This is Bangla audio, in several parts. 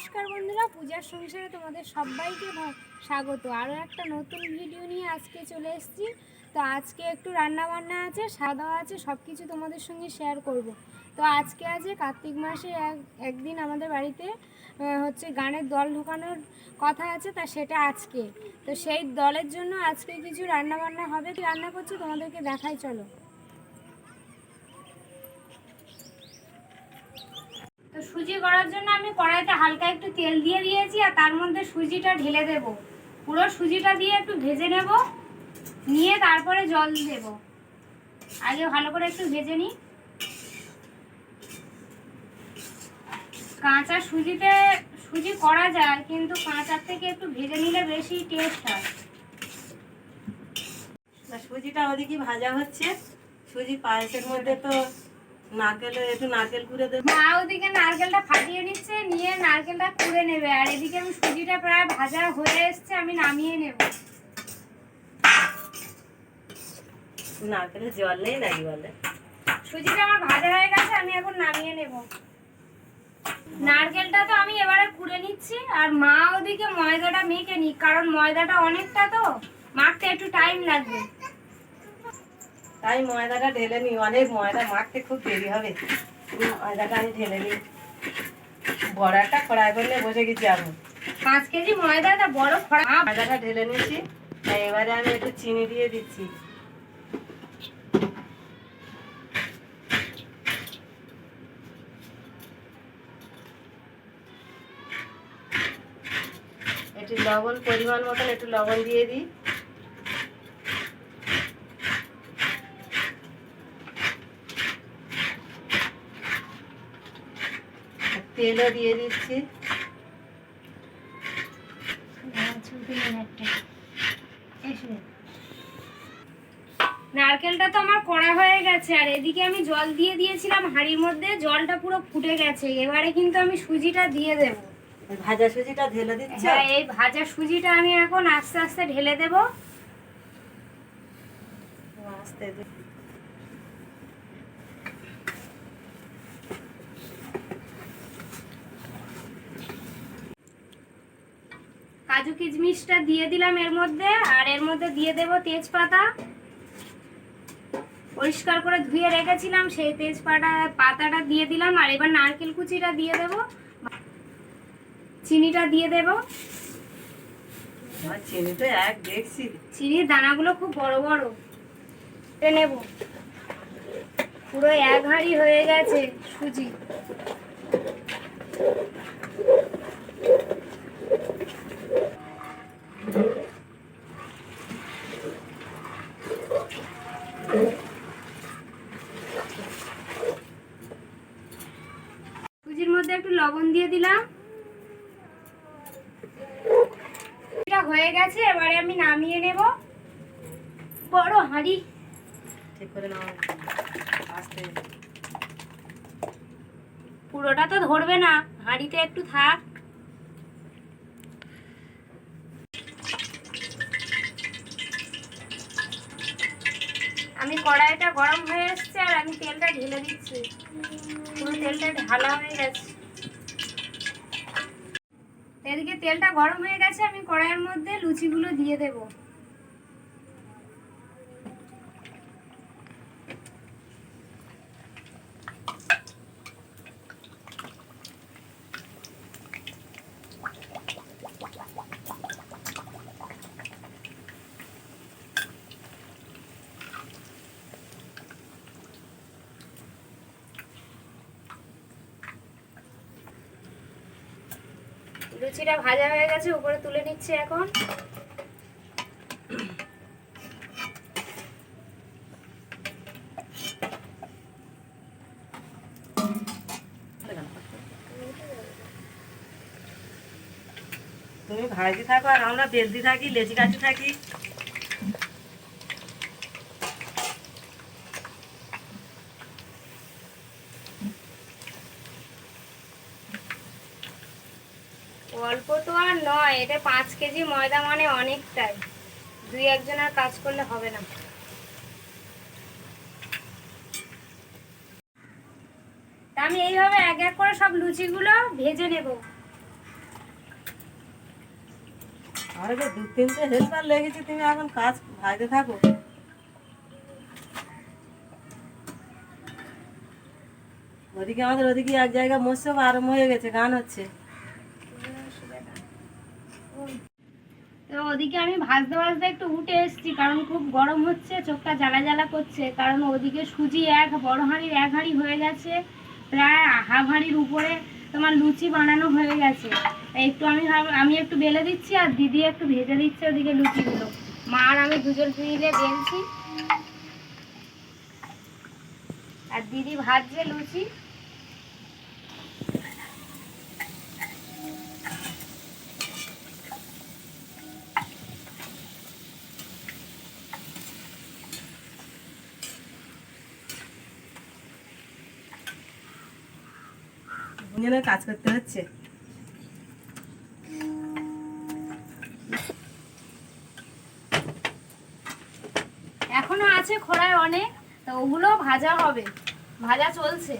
নমস্কার বন্ধুরা, পূজার সংসারে তোমাদের সবাইকে স্বাগত। আরও একটা নতুন ভিডিও নিয়ে আজকে চলে এসেছি। তো আজকে একটু রান্না বান্না আছে সাদা আছে সব কিছু তোমাদের সঙ্গে শেয়ার করব। তো আজকে আছে কার্তিক মাসে এক, একদিন আমাদের বাড়িতে হচ্ছে গানের দল ঢোকানোর কথা আছে, তা সেটা আজকে। তো সেই দলের জন্য আজকে কিছু রান্না বান্না হবে। কি রান্না করছি? তোমাদেরকে দেখাই, চলো। সুজি করার জন্য আমি কড়াইতে হালকা একটু তেল দিয়ে দিয়েছি আর তার মধ্যে সুজিটা ঢেলে দেব। পুরো সুজিটা দিয়ে একটু ভেজে নেব, নিয়ে তারপরে জল দেব। আগে ভালো করে একটু ভেজে নিই। কাঁচা সুজিতে, সুজি করা যায়, কিন্তু কাঁচার থেকে একটু ভেজে নিলে বেশি টেস্ট হয়। সুজিটা ওদিকে ভাজা হচ্ছে। সুজি পায়েসের মধ্যে তো নারকেল একটু নারকেল কুড়ে দেবো। মা ওদিকে নারকেলটা ফাটিয়ে নিচ্ছে নিয়ে নারকেলটা কুড়ে নেবে। আর এদিকে আমি সুজিটা প্রায় ভাজা হয়ে এসছে আমি নামিয়ে নেব। জল নেই নাকি বলে? সুজিটা আমার ভাজা হয়ে গেছে আমি এখন নামিয়ে নেব। নারকেলটা তো আমি এবারে কুড়ে নিচ্ছি আর মা ওদিকে ময়দাটা মেখে নি কারণ ময়দাটা অনেকটা তো। মাখতে একটু টাইম লাগবে। তাই ময়দাটা ঢেলে নি অনেক ময়দা, মাখতে খুব দেরি হবে। ময়দাটা আমি ঢেলে নিই। বড়াটা কড়াই করলে বসে গেছি আমি। পাঁচ কেজি ময়দাটা বড় খরা ময়দাটা ঢেলে নিয়েছি। এবারে আমি একটু চিনি দিয়ে দিচ্ছি। একটু লবণ, পরিমাণ মতন একটু লবণ দিয়ে দিই। তেলও দিয়ে দিচ্ছি। নারকেলটা তো আমার কড়া হয়ে গেছে আর এদিকে আমি জল দিয়ে দিয়েছিলাম হাঁড়ির মধ্যে জলটা পুরো ফুটে গেছে এবারে কিন্তু আমি সুজিটা দিয়ে দেব। ভাজা সুজিটা ঢেলে দিচ্ছ? হ্যাঁ এই ভাজা সুজিটা আমি এখন আস্তে আস্তে ঢেলে দেব। আস্তে কাজু কিশমিশটা দিয়ে দিলাম এর মধ্যে আর এর মধ্যে দিয়ে দেব তেজপাতা। পরিষ্কার করে ধুয়ে রেখেছিলাম সেই তেজপাতা পাতাটা দিয়ে দিলাম আর এবার নারকেল কুচিটা দিয়ে দেব। চিনিটা দিয়ে দেব। তো এক দেখছি। চিনির দানাগুলো খুব বড় বড়। নেব। পুরো এক হাঁড়ি হয়ে গেছে সুজি। মধ্যে একটু লবণ দিয়ে দিলাম। এটা হয়ে গেছে এবারে আমি নামিয়ে নেব। বড় হাঁড়ি। ঠিক করে নাও। আস্তে। পুরোটা তো ধরবে না হাঁড়িতে একটু থাক। আমি কড়াইটা গরম হয়ে এসছে আর আমি তেলটা ঢেলে দিচ্ছি। পুরো তেলটা ঢালা হয়ে গেছে। এদিকে তেলটা গরম হয়ে গেছে আমি কড়াইয়ের মধ্যে লুচিগুলো দিয়ে দেবো। লুচিটা ভাজা হয়ে গেছে, উপরে তুলে নিচ্ছে এখন। তুমি ভাজি থাকো আর আমরা বেলদি থাকি, লেচি কাটি থাকি। অল্প তো আর নয়, এটা পাঁচ কেজি ময়দা মানে অনেকটাই। দুই একজনের কাজ করলে হবে না। আমি এইভাবে এক এক করে সব লুচিগুলো ভেজে নেব। আরে দু তিনটে হেল্পার লেগেছে, তুমি এখন কাজ ভাইতে থাকো। ওদিকে আমাদের ওদিকে এক জায়গায় মৎস্য আরম্ভ হয়ে গেছে, গান হচ্ছে। তো ওদিকে আমি ভাজতে ভাজতে একটু উঠে এসেছি, কারণ খুব গরম হচ্ছে, চোখটা জ্বালা জ্বালা করছে। কারণ ওদিকে সুজি এক, বড় হাঁড়ির এক হাঁড়ি হয়ে গেছে, প্রায় হাফ হাঁড়ির উপরে তোমার লুচি বানানো হয়ে গেছে। একটু আমি আমি একটু বেলে দিচ্ছি আর দিদি একটু ভেজে দিচ্ছে ওদিকে লুচিগুলো। মা আর আমি দুজন মিলে বেলছি। আর দিদি ভাজছে লুচি। দুজনে কাজ করতে হচ্ছে। এখনও আছে খোড়ায় অনেক তো ওগুলো ভাজা হবে। ভাজা চলছে।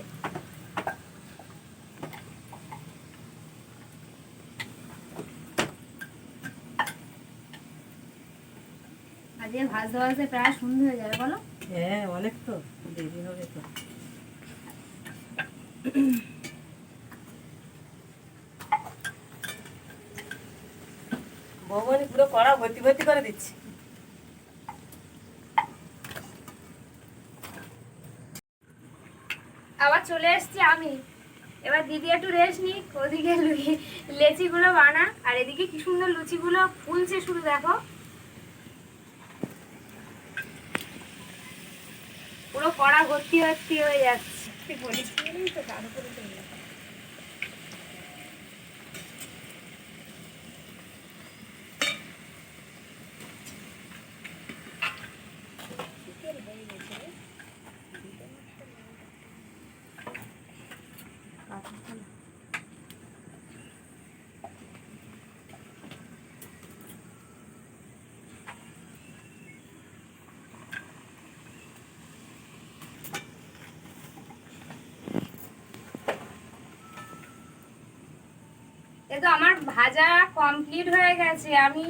আজকে ভাজতে ভাজতে প্রায় সন্ধে হয়ে যাবে বলো? হ্যাঁ অনেক তো দেরি হবে তো। বৌমনি পুরো কড়া ভর্তি ভর্তি করে দিচ্ছি। আবার চলে এসেছি আমি। এবার দিদি একটু রেস্ট নিক ওদিকে লেচিগুলো বানা আর এদিকে কি সুন্দর লুচিগুলো ফুলছে শুধু দেখো। পুরো কড়া ভর্তি ভর্তি হয়ে যাচ্ছে। তো আমার ভাজা কমপ্লিট হয়ে গেছে। আমি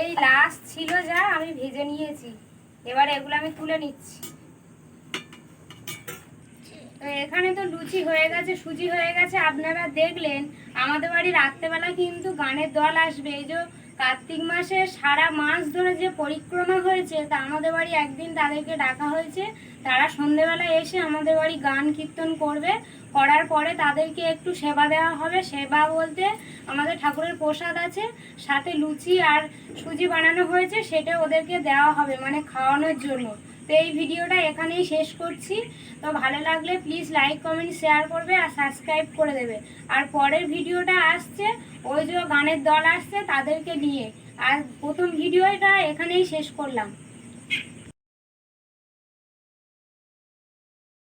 এই লাস্ট ছিল যা আমি ভেজে নিয়েছি। এবার এগুলো আমি তুলে নিচ্ছি। এখানে তো লুচি হয়ে গেছে, সুজি হয়ে গেছে। আপনারা দেখলেন, আমাদের বাড়ি রাত্রেবেলা কিন্তু গানের দল আসবে। এই যে কার্তিক মাসে সারা মাস ধরে যে পরিক্রমা হয়েছে, তা আমাদের বাড়ি একদিন তাদেরকে ডাকা হয়েছে। তারা সন্ধেবেলা এসে আমাদের বাড়ি গান কীর্তন করবে। করার পরে তাদেরকে একটু সেবা দেওয়া হবে। সেবা বলতে আমাদের ঠাকুরের প্রসাদ আছে, সাথে লুচি আর সুজি বানানো হয়েছে, সেটা ওদেরকে দেওয়া হবে মানে খাওয়ানোর জন্য। তো এই ভিডিওটা এখানেই শেষ করছি। তো ভালো লাগলে প্লিজ লাইক কমেন্ট শেয়ার করবে আর সাবস্ক্রাইব করে দেবে। আর পরের ভিডিওটা আসছে, ওই যে গানের দল আসছে তাদেরকে নিয়ে। আর প্রথম ভিডিওটা এখানেই শেষ করলাম।